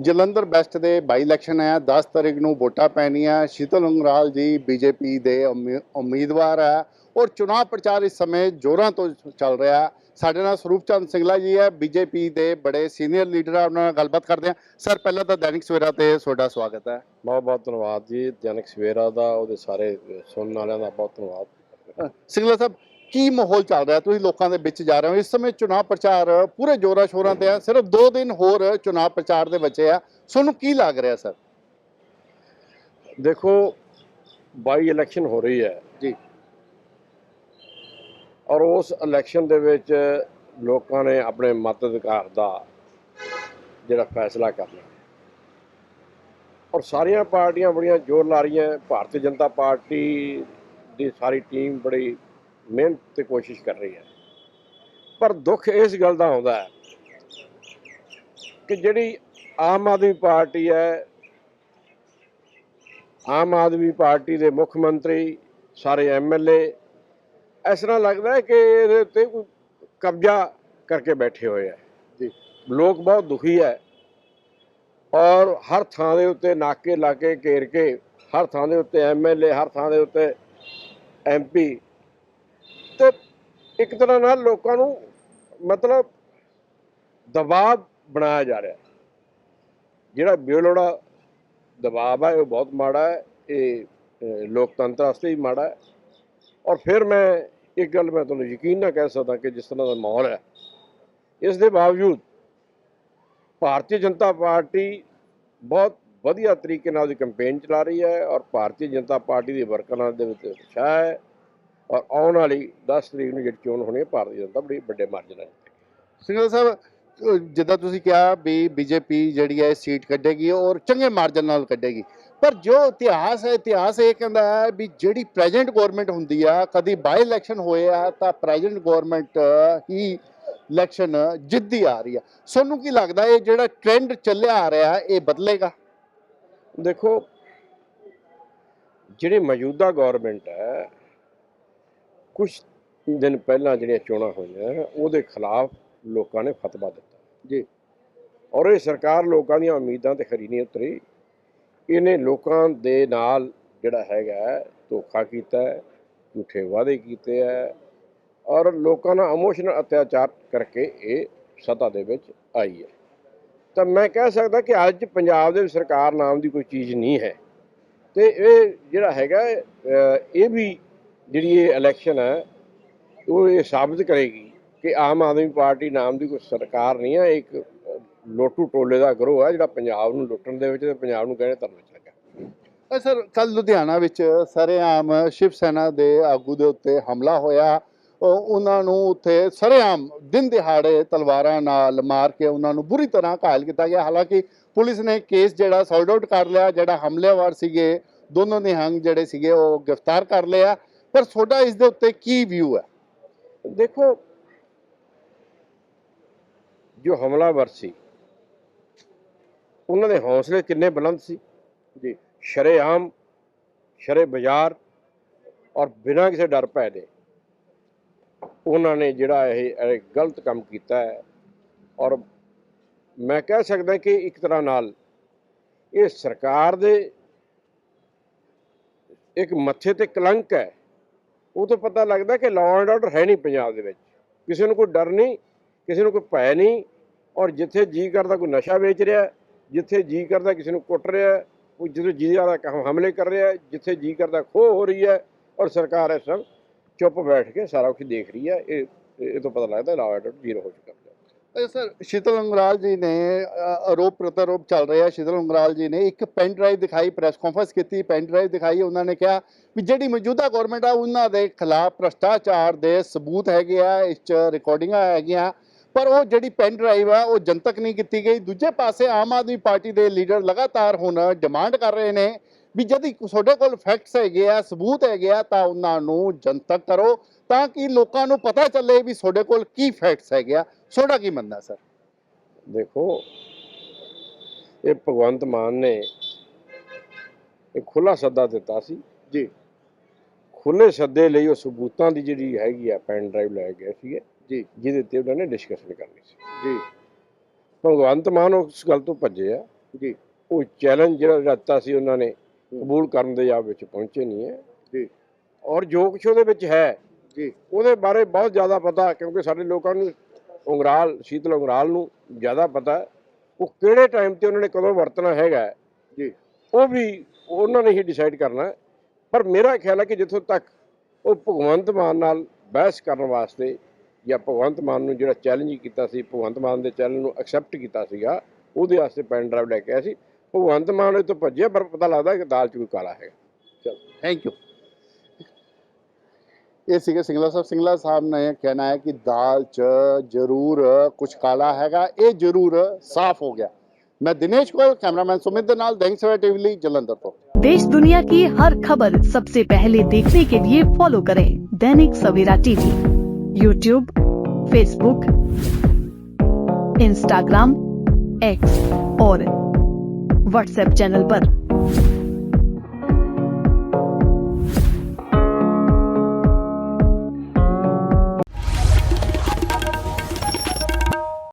Jalandhar West ਦੇ ਬਾਈ election ਹੈ 10 ਤਰੀਕ ਨੂੰ ਵੋਟਾਂ ਪੈਣੀਆਂ ਸ਼ੀਤਲ ਉਂਗਰਾਲ ਜੀ ਬੀਜੇਪੀ ਦੇ ਉਮੀ- ਉਮੀਦਵਾਰ ਹੈ ਔਰ ਚੋਣ ਪ੍ਰਚਾਰ ਇਸ ਸਮੇਂ ਜ਼ੋਰਾਂ ਤੋਂ ਚੱਲ ਰਿਹਾ ਸਾਡੇ ਨਾਲ ਸਰੂਪ ਚੰਦ ਸਿੰਗਲਾ ਜੀ ਹੈ ਬੀਜੇਪੀ ਦੇ ਬੜੇ ਸੀਨੀਅਰ ਲੀਡਰ ਆ ਉਹਨਾਂ ਨਾਲ ਗੱਲਬਾਤ ਕਰਦੇ ਹਾਂ। ਸਰ ਪਹਿਲਾਂ ਤਾਂ ਦੈਨਿਕ ਸਵੇਰਾ ਤੇ ਤੁਹਾਡਾ ਸਵਾਗਤ ਹੈ। ਬਹੁਤ ਬਹੁਤ ਧੰਨਵਾਦ ਜੀ ਜਨਕ ਸਵੇਰਾ ਦਾ ਉਹਦੇ ਸਾਰੇ ਸੁਣਨ ਵਾਲਿਆਂ ਦਾ ਬਹੁਤ ਧੰਨਵਾਦ। ਸਿੰਗਲਾ ਸਾਹਿਬ ਕੀ ਮਾਹੌਲ ਚੱਲ ਰਿਹਾ? ਤੁਸੀਂ ਲੋਕਾਂ ਦੇ ਵਿੱਚ ਜਾ ਰਹੇ ਹੋ। ਇਸ ਸਮੇਂ ਚੋਣ ਪ੍ਰਚਾਰ ਪੂਰੇ ਜ਼ੋਰਾਂ ਸ਼ੋਰਾਂ ਤੇ ਹੈ ਸਿਰਫ 2 ਦਿਨ ਹੋਰ ਚੋਣ ਪ੍ਰਚਾਰ ਦੇ ਬਚੇ ਆ। ਤੁਹਾਨੂੰ ਕੀ ਲੱਗ ਰਿਹਾ ਸਰ? ਦੇਖੋ ਬਾਈ ਇਲੈਕਸ਼ਨ ਹੋ ਰਹੀ ਹੈ। ਜੀ। ਔਰ ਉਸ ਇਲੈਕਸ਼ਨ ਦੇ ਵਿੱਚ ਲੋਕਾਂ ਨੇ ਆਪਣੇ ਮਤ ਅਧਿਕਾਰ ਦਾ ਜਿਹੜਾ ਫੈਸਲਾ ਕਰਨਾ। ਔਰ ਸਾਰੀਆਂ ਪਾਰਟੀਆਂ ਬੜੀਆਂ ਜ਼ੋਰ ਲਾ ਰਹੀਆਂ। ਭਾਰਤੀ ਜਨਤਾ ਪਾਰਟੀ ਦੀ ਸਾਰੀ ਟੀਮ ਬੜੀ ਮਿਹਨਤ ਤੇ ਕੋਸ਼ਿਸ਼ ਕਰ ਰਹੀ ਹੈ। ਪਰ ਦੁੱਖ ਇਸ ਗੱਲ ਦਾ ਆਉਂਦਾ ਹੈ ਕਿ ਜਿਹੜੀ ਆਮ ਆਦਮੀ ਪਾਰਟੀ ਹੈ ਆਮ ਆਦਮੀ ਪਾਰਟੀ ਦੇ ਮੁੱਖ ਮੰਤਰੀ ਸਾਰੇ ਐਮਐਲਏ ਇਸ ਤਰ੍ਹਾਂ ਲੱਗਦਾ ਹੈ ਕਿ ਇਹਦੇ ਉੱਤੇ ਕੋਈ ਕਬਜ਼ਾ ਕਰਕੇ ਬੈਠੇ ਹੋਏ ਹੈ। ਜੀ। ਲੋਕ ਬਹੁਤ ਦੁਖੀ ਹੈ ਔਰ ਹਰ ਥਾਂ ਦੇ ਉੱਤੇ ਨਾਕੇ ਲਾ ਕੇ ਘੇਰ ਕੇ ਹਰ ਥਾਂ ਦੇ ਉੱਤੇ ਐਮਐਲਏ ਹਰ ਥਾਂ ਦੇ ਉੱਤੇ ਐਮਪੀ ਤੇ ਇੱਕ ਤਰ੍ਹਾਂ ਨਾਲ ਲੋਕਾਂ ਨੂੰ ਮਤਲਬ ਦਬਾਅ ਬਣਾਇਆ ਜਾ ਰਿਹਾ। ਜਿਹੜਾ ਬੇਲੋੜਾ ਦਬਾਅ ਹੈ ਉਹ ਬਹੁਤ ਮਾੜਾ ਹੈ, ਇਹ ਲੋਕਤੰਤਰ ਵਾਸਤੇ ਵੀ ਮਾੜਾ ਹੈ। ਔਰ ਫਿਰ ਮੈਂ ਇੱਕ ਗੱਲ ਮੈਂ ਤੁਹਾਨੂੰ ਯਕੀਨ ਨਾ ਕਹਿ ਸਕਦਾ ਕਿ ਜਿਸ ਤਰ੍ਹਾਂ ਦਾ ਮਾਹੌਲ ਹੈ, ਇਸ ਦੇ ਬਾਵਜੂਦ ਭਾਰਤੀ ਜਨਤਾ ਪਾਰਟੀ ਬਹੁਤ ਵਧੀਆ ਤਰੀਕੇ ਨਾਲ ਉਹਦੀ ਕੈਂਪੇਨ ਚਲਾ ਰਹੀ ਹੈ ਔਰ ਭਾਰਤੀ ਜਨਤਾ ਪਾਰਟੀ ਦੇ ਵਰਕਰਾਂ ਦੇ ਵਿੱਚ ਉਤਸ਼ਾਹ ਹੈ। ਔਰ ਆਉਣ ਵਾਲੀ 10 ਤਰੀਕ ਨੂੰ ਜਿਹੜੀ ਚੋਣ ਹੋਣੀ ਹੈ, ਭਾਰਤੀ ਜਨਤਾ ਬੜੀ ਵੱਡੇ ਮਾਰਜਨ ਨਾਲ ਜਿੱਤੇਗੀ। ਸਿੰਗਲ ਸਾਹਿਬ ਜਿੱਦਾਂ ਤੁਸੀਂ ਕਿਹਾ ਵੀ ਬੀਜੇਪੀ ਜਿਹੜੀ ਹੈ, ਇਹ ਸੀਟ ਕੱਢੇਗੀ ਔਰ ਚੰਗੇ ਮਾਰਜਨ ਨਾਲ ਕੱਢੇਗੀ। ਪਰ ਜੋ ਇਤਿਹਾਸ ਹੈ, ਇਤਿਹਾਸ ਇਹ ਕਹਿੰਦਾ ਹੈ ਵੀ ਜਿਹੜੀ ਪ੍ਰੈਜ਼ੈਂਟ ਗਵਰਨਮੈਂਟ ਹੁੰਦੀ ਆ, ਕਦੀ ਬਾਈ ਇਲੈਕਸ਼ਨ ਹੋਏ ਆ, ਤਾਂ ਪ੍ਰੈਜ਼ੈਂਟ ਗਵਰਨਮੈਂਟ ਹੀ ਇਲੈਕਸ਼ਨ ਜਿੱਦੀ ਆ ਰਹੀ ਆ। ਸਾਨੂੰ ਕੀ ਲੱਗਦਾ ਇਹ ਜਿਹੜਾ ਟ੍ਰੈਂਡ ਚੱਲਿਆ ਆ ਰਿਹਾ, ਇਹ ਬਦਲੇਗਾ? ਦੇਖੋ, ਜਿਹੜੀ ਮੌਜੂਦਾ ਗਵਰਨਮੈਂਟ ਹੈ ਕੁਝ ਦਿਨ ਪਹਿਲਾਂ ਜਿਹੜੀਆਂ ਚੋਣਾਂ ਹੋਈਆਂ ਉਹਦੇ ਖਿਲਾਫ ਲੋਕਾਂ ਨੇ ਫਤਵਾ ਦਿੱਤਾ। ਜੀ। ਔਰ ਇਹ ਸਰਕਾਰ ਲੋਕਾਂ ਦੀਆਂ ਉਮੀਦਾਂ ਤੇ ਖਰੀ ਨਹੀਂ ਉਤਰੀ। ਇਹਨੇ ਲੋਕਾਂ ਦੇ ਨਾਲ ਜਿਹੜਾ ਹੈਗਾ ਧੋਖਾ ਕੀਤਾ ਝੂਠੇ ਵਾਅਦੇ ਕੀਤੇ ਹੈ। ਔਰ ਲੋਕਾਂ ਨਾਲ ਇਮੋਸ਼ਨਲ ਅਤਿਆਚਾਰ ਕਰਕੇ ਇਹ ਸੱਤਾ ਦੇ ਵਿੱਚ ਆਈ ਹੈ। ਤਾਂ ਮੈਂ ਕਹਿ ਸਕਦਾ ਕਿ ਅੱਜ ਪੰਜਾਬ ਦੇ ਸਰਕਾਰ ਨਾਮ ਦੀ ਕੋਈ ਚੀਜ਼ ਨਹੀਂ ਹੈ। ਤੇ ਇਹ ਜਿਹੜਾ ਹੈਗਾ ਇਹ ਵੀ ਜਿਹੜੀ ਇਹ ਇਲੈਕਸ਼ਨ ਹੈ, ਉਹ ਇਹ ਸਾਬਤ ਕਰੇਗੀ ਕਿ ਆਮ ਆਦਮੀ ਪਾਰਟੀ ਨਾਮ ਦੀ ਕੋਈ ਸਰਕਾਰ ਨਹੀਂ ਹੈ ਇਹ ਇੱਕ ਲੋਟੂ ਟੋਲੇ ਦਾ ਗਰੋਹ ਹੈ ਜਿਹੜਾ ਪੰਜਾਬ ਨੂੰ ਲੁੱਟਣ ਦੇ ਵਿੱਚ ਤੇ ਪੰਜਾਬ ਨੂੰ ਗਹਿਣੇ ਧਰਨ ਵਿੱਚ ਲੱਗਾ ਸਰ ਕੱਲ ਲੁਧਿਆਣਾ ਵਿੱਚ ਸਰੇਆਮ ਸ਼ਿਵ ਸੈਨਾ ਦੇ ਆਗੂ ਦੇ ਉੱਤੇ ਹਮਲਾ ਹੋਇਆ। ਉਹਨਾਂ ਨੂੰ ਉੱਥੇ ਸਰੇਆਮ ਦਿਨ ਦਿਹਾੜੇ ਤਲਵਾਰਾਂ ਨਾਲ ਮਾਰ ਕੇ ਉਹਨਾਂ ਨੂੰ ਬੁਰੀ ਤਰ੍ਹਾਂ ਘਾਇਲ ਕੀਤਾ ਗਿਆ। ਹਾਲਾਂਕਿ ਪੁਲਿਸ ਨੇ ਕੇਸ ਜਿਹੜਾ ਸੋਲਡ ਆਊਟ ਕਰ ਲਿਆ, ਜਿਹੜਾ ਹਮਲੇਵਾਰ ਸੀਗੇ, ਦੋਨੋਂ ਨਿਹੰਗ ਜਿਹੜੇ ਸੀਗੇ, ਉਹ ਗ੍ਰਿਫਤਾਰ ਕਰ ਲਿਆ। ਪਰ ਤੁਹਾਡਾ ਇਸ ਦੇ ਉੱਤੇ ਕੀ ਵਿਊ ਹੈ? ਦੇਖੋ ਜੋ ਹਮਲਾਵਰ ਸੀ ਉਹਨਾਂ ਦੇ ਹੌਸਲੇ ਕਿੰਨੇ ਬੁਲੰਦ ਸੀ। ਜੀ। ਸ਼ਰੇਆਮ ਸ਼ਰੇ ਬਾਜ਼ਾਰ ਔਰ ਬਿਨਾਂ ਕਿਸੇ ਡਰ ਭੈ ਦੇ ਉਹਨਾਂ ਨੇ ਜਿਹੜਾ ਇਹ ਇਹ ਗਲਤ ਕੰਮ ਕੀਤਾ ਹੈ। ਔਰ ਮੈਂ ਕਹਿ ਸਕਦਾ ਕਿ ਇੱਕ ਤਰ੍ਹਾਂ ਨਾਲ ਇਹ ਸਰਕਾਰ ਦੇ ਇੱਕ ਮੱਥੇ ਤੇ ਕਲੰਕ ਹੈ। ਉਹ ਤੋਂ ਪਤਾ ਲੱਗਦਾ ਕਿ ਲਾਅ ਐਂਡ ਆਰਡਰ ਹੈ ਨਹੀਂ ਪੰਜਾਬ ਦੇ ਵਿੱਚ। ਕਿਸੇ ਨੂੰ ਕੋਈ ਡਰ ਨਹੀਂ, ਕਿਸੇ ਨੂੰ ਕੋਈ ਭੈ ਨਹੀਂ, ਔਰ ਜਿੱਥੇ ਜੀ ਕਰਦਾ ਕੋਈ ਨਸ਼ਾ ਵੇਚ ਰਿਹਾ, ਜਿੱਥੇ ਜੀ ਕਰਦਾ ਕਿਸੇ ਨੂੰ ਕੁੱਟ ਰਿਹਾ, ਕੋਈ ਜਦੋਂ ਜੀ ਕਰਦਾ ਹਮਲੇ ਕਰ ਰਿਹਾ, ਜਿੱਥੇ ਜੀ ਕਰਦਾ ਖੋਹ ਹੋ ਰਹੀ ਹੈ, ਔਰ ਸਰਕਾਰ ਇਸ ਵਕਤ ਚੁੱਪ ਬੈਠ ਕੇ ਸਾਰਾ ਕੁਝ ਦੇਖ ਰਹੀ ਹੈ, ਇਹ ਇਹ ਤੋਂ ਪਤਾ ਲੱਗਦਾ ਲਾਅ ਐਂਡ ਆਰਡਰ ਜ਼ੀਰੋ ਹੋ ਚੁੱਕਾ। ਸਰ, ਸ਼ੀਤਲ ਅੰਗਰਾਲ ਜੀ ਨੇ ਆਰੋਪ ਪ੍ਰਤੀਆਰੋਪ ਚੱਲ ਰਿਹਾ ਸ਼ੀਤਲ ਅੰਗਰਾਲ ਜੀ ਨੇ ਇੱਕ ਪੈਨ ਡਰਾਈਵ ਦਿਖਾਈ ਪ੍ਰੈਸ ਕਾਨਫਰੰਸ ਕੀਤੀ ਪੈਨ ਡਰਾਈਵ ਦਿਖਾਈ। ਉਹਨਾਂ ਨੇ ਕਿਹਾ ਵੀ ਜਿਹੜੀ ਮੌਜੂਦਾ ਗਵਰਨਮੈਂਟ ਆ, ਉਹਨਾਂ ਦੇ ਖਿਲਾਫ ਭ੍ਰਸ਼ਟਾਚਾਰ ਦੇ ਸਬੂਤ ਹੈਗੇ ਆ, ਇਸ ਚ ਰਿਕਾਰਡਿੰਗਾਂ ਹੈਗੀਆਂ। ਪਰ ਉਹ ਜਿਹੜੀ ਪੈਨ ਡਰਾਈਵ ਆ, ਉਹ ਜਨਤਕ ਨਹੀਂ ਕੀਤੀ ਗਈ। ਦੂਜੇ ਪਾਸੇ ਆਮ ਆਦਮੀ ਪਾਰਟੀ ਦੇ ਲੀਡਰ ਲਗਾਤਾਰ ਹੁਣ ਡਿਮਾਂਡ ਕਰ ਰਹੇ ਨੇ। ਵੀ ਜਦ ਤੁਹਾਡੇ ਕੋਲ ਫੈਕਟਸ ਹੈਗੇ ਆ ਸਬੂਤ ਹੈਗੇ ਆ ਤਾਂ ਉਹਨਾਂ ਨੂੰ ਜਨਤਕ ਕਰੋ ਤਾਂ ਕਿ ਲੋਕਾਂ ਨੂੰ ਪਤਾ ਚੱਲੇ ਵੀ ਤੁਹਾਡੇ ਕੋਲ ਕੀ ਫੈਕਟਸ ਹੈਗੇ ਆ। ਤੁਹਾਡਾ ਕੀ ਮੰਨਣਾ ਸਰ ਦੇਖੋ ਇਹ ਭਗਵੰਤ ਮਾਨ ਨੇ ਇੱਕ ਖੁੱਲਾ ਸੱਦਾ ਦਿੱਤਾ ਸੀ। ਜੀ। ਖੁੱਲੇ ਸੱਦੇ ਲਈ ਉਹ ਸਬੂਤਾਂ ਦੀ ਜਿਹੜੀ ਹੈਗੀ ਆ ਪੈਨ ਡਰਾਈਵ ਲੈ ਗਏ ਸੀਗੇ। ਜੀ। ਜਿਹਦੇ ਤੇ ਉਹਨਾਂ ਨੇ ਡਿਸਕਸ਼ਨ ਕਰਨੀ ਸੀ। ਜੀ। ਭਗਵੰਤ ਮਾਨ ਉਸ ਗੱਲ ਤੋਂ ਭੱਜੇ ਆ। ਜੀ। ਉਹ ਚੈਲੰਜ ਜਿਹੜਾ ਦਿੱਤਾ ਸੀ ਉਹਨਾਂ ਨੇ ਕਬੂਲ ਕਰਨ ਦੇ ਜਾਬ ਵਿੱਚ ਪਹੁੰਚੇ ਨਹੀਂ ਹੈ। ਜੀ। ਔਰ ਜੋ ਕੁਛ ਉਹਦੇ ਵਿੱਚ ਹੈ। ਜੀ। ਉਹਦੇ ਬਾਰੇ ਬਹੁਤ ਜ਼ਿਆਦਾ ਪਤਾ ਕਿਉਂਕਿ ਸਾਡੇ ਲੋਕਾਂ ਨੂੰ ਉਂਗਰਾਲ ਸ਼ੀਤਲ ਉਂਗਰਾਲ ਨੂੰ ਜ਼ਿਆਦਾ ਪਤਾ। ਉਹ ਕਿਹੜੇ ਟਾਈਮ ਤੇ ਉਹਨਾਂ ਨੇ ਕਦੋਂ ਵਰਤਣਾ ਹੈਗਾ ਜੀ। ਉਹ ਵੀ ਉਹਨਾਂ ਨੇ ਹੀ ਡਿਸਾਈਡ ਕਰਨਾ। ਪਰ ਮੇਰਾ ਖਿਆਲ ਹੈ ਕਿ ਜਿੱਥੋਂ ਤੱਕ ਉਹ ਭਗਵੰਤ ਮਾਨ ਨਾਲ ਬਹਿਸ ਕਰਨ ਵਾਸਤੇ ਜਾਂ ਭਗਵੰਤ ਮਾਨ ਨੂੰ ਜਿਹੜਾ ਚੈਲੰਜ ਕੀਤਾ ਸੀ ਭਗਵੰਤ ਮਾਨ ਦੇ ਚੈਲੰਜ ਨੂੰ ਐਕਸੈਪਟ ਕੀਤਾ ਸੀਗਾ ਉਹਦੇ ਵਾਸਤੇ ਪੈਨ ਡਰਾਈਵ ਲੈ ਕੇ ਆਇਆ ਸੀ। ਭਗਵੰਤ ਮਾਨ ਇਹ ਤੋਂ ਭੱਜਿਆ ਪਰ ਪਤਾ ਲੱਗਦਾ ਕਿ ਦਾਲ ਚ ਕੋਈ ਕਾਲਾ ਹੈਗਾ ਚਲੋ ਥੈਂਕ ਯੂ ਇਹ ਸੀਗੇ ਸਿੰਗਲਾ ਸਾਹਿਬ ਸਿੰਗਲਾ ਸਾਹਿਬ ਨੇ ਕਹਿਣਾ ਹੈ ਕਿ ਦਾਲ ਚ ਜ਼ਰੂਰ ਕੁਝ ਕਾਲਾ ਹੈਗਾ ਇਹ ਜ਼ਰੂਰ ਸਾਫ਼ ਹੋ ਗਿਆ ਮੈਂ ਦਿਨੇਸ਼ ਕੋਲ ਕੈਮਰਾਮੈਨ ਸੁਮਿਤ ਦੇ ਨਾਲ ਦੈਂਗ ਸਵੇਰ ਟੀਵੀ ਲਈ ਜਲੰਧਰ ਤੋਂ देश दुनिया की हर खबर सबसे पहले देखने के लिए फॉलो करें Dainik Savera TV YouTube Facebook Instagram X और व्हाट्सएप चैनल पर।